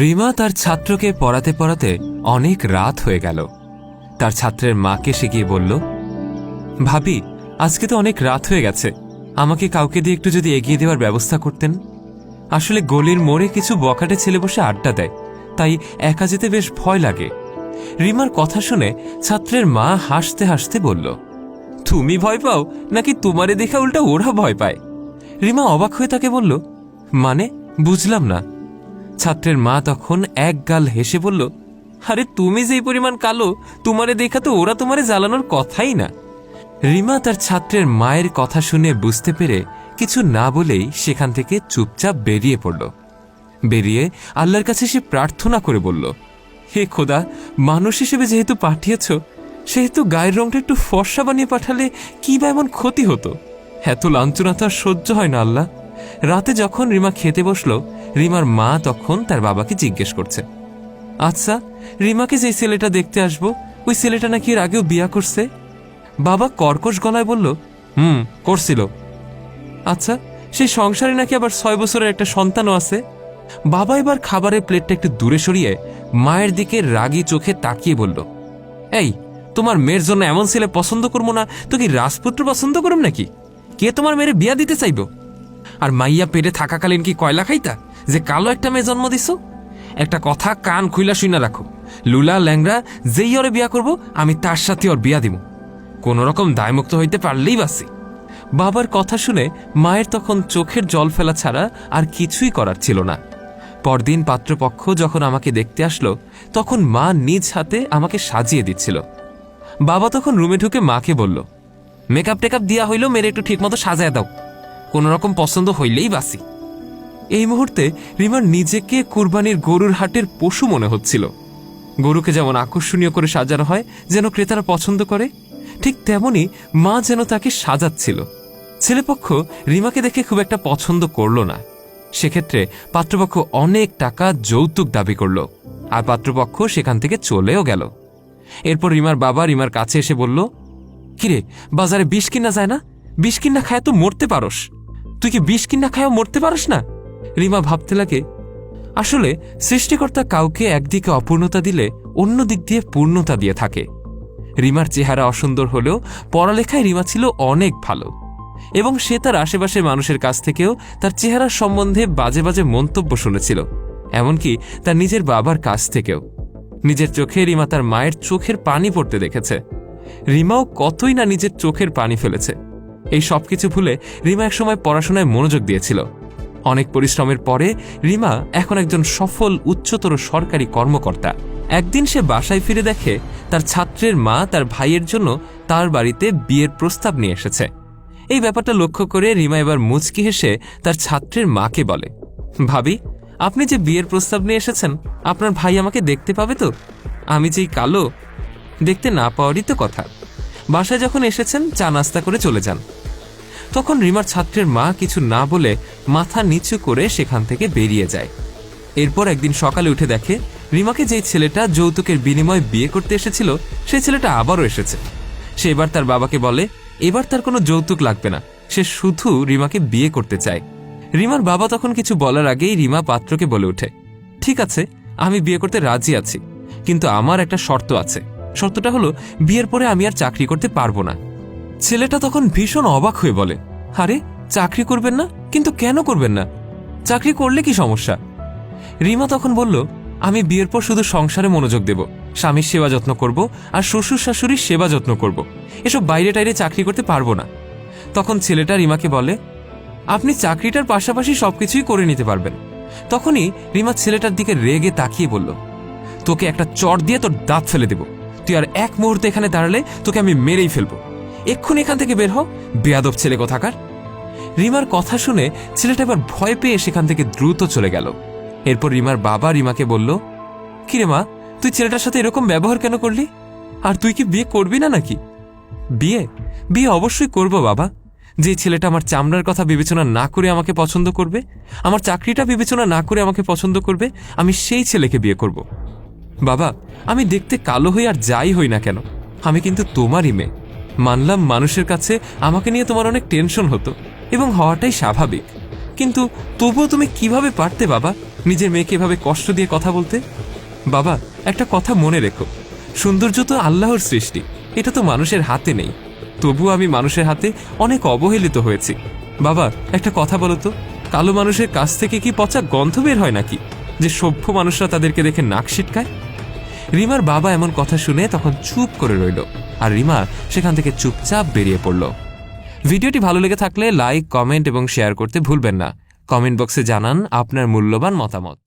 রিমা তার ছাত্রকে পড়াতে পড়াতে অনেক রাত হয়ে গেল। তার ছাত্রের মাকে সে গিয়ে বলল, ভাবি, আজকে তো অনেক রাত হয়ে গেছে। আমাকে কাউকে দিয়ে একটু যদি এগিয়ে দেওয়ার ব্যবস্থা করতেন। আসলে গলির মোড়ে কিছু বকাটে ছেলে বসে আড্ডা দেয়, তাই একা যেতে বেশ ভয় লাগে। রিমার কথা শুনে ছাত্রের মা হাসতে হাসতে বলল, তুমি ভয় পাও, নাকি তোমারে দেখা উল্টা ওরা ভয় পায়? রিমা অবাক হয়ে তাকে বলল মানে বুঝলাম না। ছাত্রের মা তখন এক গাল হেসে বলল, আরে তুমি যেই পরিমাণ কালো, তোমারে দেখা তো ওরা তোমারে জ্বালানোর কথাই না। রিমা তার ছাত্রের মায়ের কথা শুনে বুঝতে পেরে কিছু না বলেই সেখান থেকে চুপচাপ বেরিয়ে পড়ল। বেরিয়ে আল্লাহর কাছে সে প্রার্থনা করে বলল, হে খোদা, মানুষ হিসেবে যেহেতু পাঠিয়েছ, সেহেতু গায়ের রংটা একটু ফর্সা বানিয়ে পাঠালে কি বা এমন ক্ষতি হতো? এত লাঞ্ছনা তো আর সহ্য হয় না আল্লাহ। রাতে যখন রিমা খেতে বসল, রিমার মা তখন তার বাবাকে জিজ্ঞেস করছে। আচ্ছা রিমাকে যে ছেলেটা দেখতে আসব, ওই ছেলেটা নাকি এর আগেও বিয়া করছে? বাবা কর্কশ গলায় বলল, হুম, করছিল। আচ্ছা সেই সংসারে নাকি আবার ছয় বছরের একটা সন্তানও আছে? বাবা এবার খাবারের প্লেটটা একটু দূরে সরিয়ে মায়ের দিকে রাগী চোখে তাকিয়ে বলল, এই, তোমার মেয়ের জন্য এমন ছেলে পছন্দ করব না, তো কি রাজপুত্র পছন্দ করুম নাকি? কে তোমার মেয়ের বিয়া দিতে চাইব? আর মাইয়া পেটে থাকাকালীন কি কয়লা খাইতা? যে কালো একটা মেয়ে জন্ম দিছ? একটা কথা কান খুইলা শুইনা রাখো। লুলা ল্যাংরা যেই ওরে বিয়া করব, আমি তার সাথে ওর বিয়া দিব কোনো রকম দায়মুক্ত হইতে পারলেই বাসি বাবার কথা শুনে মায়ের তখন চোখের জল ফেলা ছাড়া আর কিছুই করার ছিল না। পরদিন পাত্রপক্ষ যখন আমাকে দেখতে আসলো, তখন মা নিজ হাতে আমাকে সাজিয়ে দিচ্ছিল। বাবা তখন রুমে ঢুকে মাকে বলল মেকআপ টেকআপ দিয়া হইল মেরে একটু ঠিকমতো সাজায় দাও। কোনো রকম পছন্দ হইলেই বাসি এই মুহূর্তে রিমার নিজেকে কুরবানির গরুর হাটের পশু মনে হচ্ছিল। গরুকে যেমন আকর্ষণীয় করে সাজানো হয়, যেন ক্রেতারা পছন্দ করে, ঠিক তেমনি মা যেন তাকে সাজাচ্ছিল। ছেলেপক্ষ রিমাকে দেখে খুব একটা পছন্দ করল না। সেক্ষেত্রে পাত্রপক্ষ অনেক টাকা যৌতুক দাবি করল, আর পাত্রপক্ষ সেখান থেকে চলেও গেল। এরপর রিমার বাবা রিমার কাছে এসে বলল, কিরে, বাজারে বিষ কিনা যায় না? বিষ কিনা খায় তো মরতে পারস। তুই কি বিষ কিনা খায়ও মরতে পারস না? রিমা ভাবতে লাগে, আসলে সৃষ্টিকর্তা কাউকে একদিকে অপূর্ণতা দিলে অন্য দিক দিয়ে পূর্ণতা দিয়ে থাকে। রিমার চেহারা অসুন্দর হলেও পড়ালেখায় রিমা ছিল অনেক ভালো, এবং সে তার আশেপাশের মানুষের কাছ থেকেও তার চেহারার সম্বন্ধে বাজে বাজে মন্তব্য শুনেছিল, এমনকি তার নিজের বাবার কাছ থেকেও। নিজের চোখে রিমা তার মায়ের চোখের পানি পড়তে দেখেছে। রিমাও কতই না নিজের চোখের পানি ফেলেছে। এই সবকিছু ভুলে রিমা একসময় পড়াশোনায় মনোযোগ দিয়েছিল। অনেক পরিশ্রমের পরে রিমা এখন একজন সফল, উচ্চতর সরকারি কর্মকর্তা। একদিন সে বাসায় ফিরে দেখে তার ছাত্রের মা তার ভাইয়ের জন্য তার বাড়িতে বিয়ের প্রস্তাব নিয়ে এসেছে। এই ব্যাপারটা লক্ষ্য করে রিমা এবার মুচকি হেসে তার ছাত্রের মাকে বলে, ভাবি, আপনি যে বিয়ের প্রস্তাব নিয়ে এসেছেন, আপনার ভাই আমাকে দেখতে পাবে তো? আমি যেই কালো, দেখতে না পাওয়ারই তো কথা। বাসায় যখন এসেছেন, চা নাস্তা করে চলে যান। তখন রিমার ছাত্রের মা কিছু না বলে মাথা নিচু করে সেখান থেকে বেরিয়ে যায়। এরপর একদিন সকালে উঠে দেখে রিমাকে যেই ছেলেটা যৌতুকের বিনিময়ে বিয়ে করতে এসেছিল, সেই ছেলেটা আবারও এসেছে। সে এবার তার বাবাকে বলে, এবার তার কোনো যৌতুক লাগবে না। সে শুধু রিমাকে বিয়ে করতে চায়। রিমার বাবা তখন কিছু বলার আগেই রিমা পাত্রকে বলে ওঠে, ঠিক আছে, আমি বিয়ে করতে রাজি আছি, কিন্তু আমার একটা শর্ত আছে। শর্তটা হলো, বিয়ের পরে আমি আর চাকরি করতে পারব না। ছেলেটা তখন ভীষণ অবাক হয়ে বলে, আরে, চাকরি করবেন না? কিন্তু কেন করবেন না? চাকরি করলে কি সমস্যা? রিমা তখন বলল, আমি বিয়ের পর শুধু সংসারে মনোযোগ দেব, স্বামীর সেবা যত্ন করব আর শ্বশুর শাশুড়ির সেবা যত্ন করব। এসব বাইরে টাইরে চাকরি করতে পারব না। তখন ছেলেটা রিমাকে বলে, আপনি চাকরিটার পাশাপাশি সবকিছুই করে নিতে পারবেন। তখনই রিমা ছেলেটার দিকে রেগে তাকিয়ে বলল, তোকে একটা চট দিয়ে তোর দাঁত ফেলে দেব। তুই আর এক মুহূর্তে এখানে দাঁড়ালে তোকে আমি মেরেই ফেলব। এক্ষুনি এখান থেকে বের হ, বেয়াদব ছেলে কোথাকার। রিমার কথা শুনে ছেলেটা এবার ভয় পেয়ে সেখান থেকে দ্রুত চলে গেল। এরপর রিমার বাবা রিমাকে বলল, কিরে মা, তুই ছেলেটার সাথে এরকম ব্যবহার কেন করলি? আর তুই কি বিয়ে করবি না নাকি? বিয়ে? বিয়ে অবশ্যই করব বাবা। যে ছেলেটা আমার চামড়ার কথা বিবেচনা না করে আমাকে পছন্দ করবে, আমার চাকরিটা বিবেচনা না করে আমাকে পছন্দ করবে, আমি সেই ছেলেকে বিয়ে করব। বাবা, আমি দেখতে কালো হই আর যাই হই না কেন? আমি কিন্তু তোমারই মেয়ে। মানলাম মানুষের কাছে আমাকে নিয়ে তোমার অনেক টেনশন হতো এবং হওয়াটাই স্বাভাবিক। কিন্তু তবুও তুমি কীভাবে পারতে বাবা নিজের মেয়েকে এভাবে কষ্ট দিয়ে কথা বলতে? বাবা, একটা কথা মনে রেখো। সৌন্দর্য তো আল্লাহর সৃষ্টি, এটা তো মানুষের হাতে নেই। তবু আমি মানুষের হাতে অনেক অবহেলিত হয়েছি। বাবা, একটা কথা বলো তো, কালো মানুষের কাছ থেকে কি পচা গন্ধ বের হয় নাকি? যে সভ্য মানুষরা তাদেরকে দেখে নাক সিটকায় রিমার বাবা এমন কথা শুনে তখন চুপ করে রইল, আর রিমা সেখান থেকে চুপচাপ বেরিয়ে পড়ল। ভিডিওটি ভালো লেগে থাকলে লাইক, কমেন্ট এবং শেয়ার করতে ভুলবেন না। কমেন্ট বক্সে জানান আপনার মূল্যবান মতামত।